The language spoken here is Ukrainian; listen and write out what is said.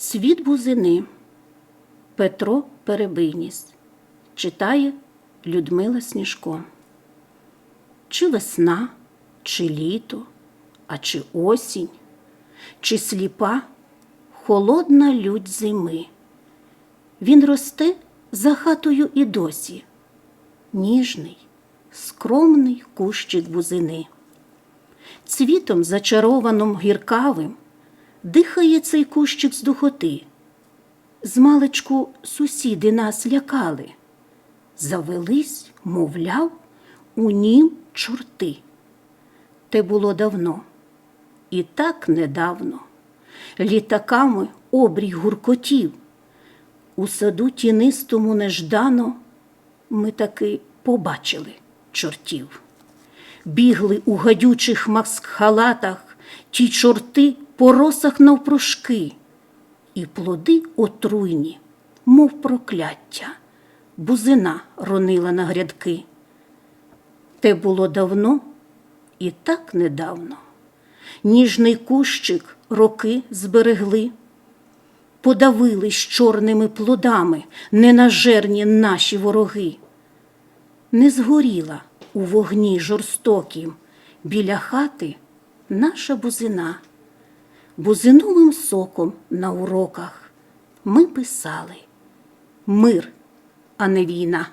Світ бузини Петро Перебийніс читає Людмила Сніжко. Чи весна, чи літо, а чи осінь, чи сліпа, холодна лють зими. Він росте за хатою і досі, ніжний, скромний кущик бузини. Цвітом зачарованим гіркавим дихає цей кущик з духоти. Змалечку сусіди нас лякали, завелись, мовляв, у нім чорти. Те було давно, і так недавно, літаками обрій гуркотів. У саду тінистому неждано ми таки побачили чортів. Бігли у гадючих маскхалатах ті чорти по росах навпрошки, і плоди отруйні, мов прокляття, бузина ронила на грядки. Те було давно і так недавно. Ніжний кущик роки зберегли, подавились чорними плодами ненажерні наші вороги. Не згоріла у вогні жорстокім біля хати наша бузина. Бузиновим соком на уроках ми писали мир, а не війна.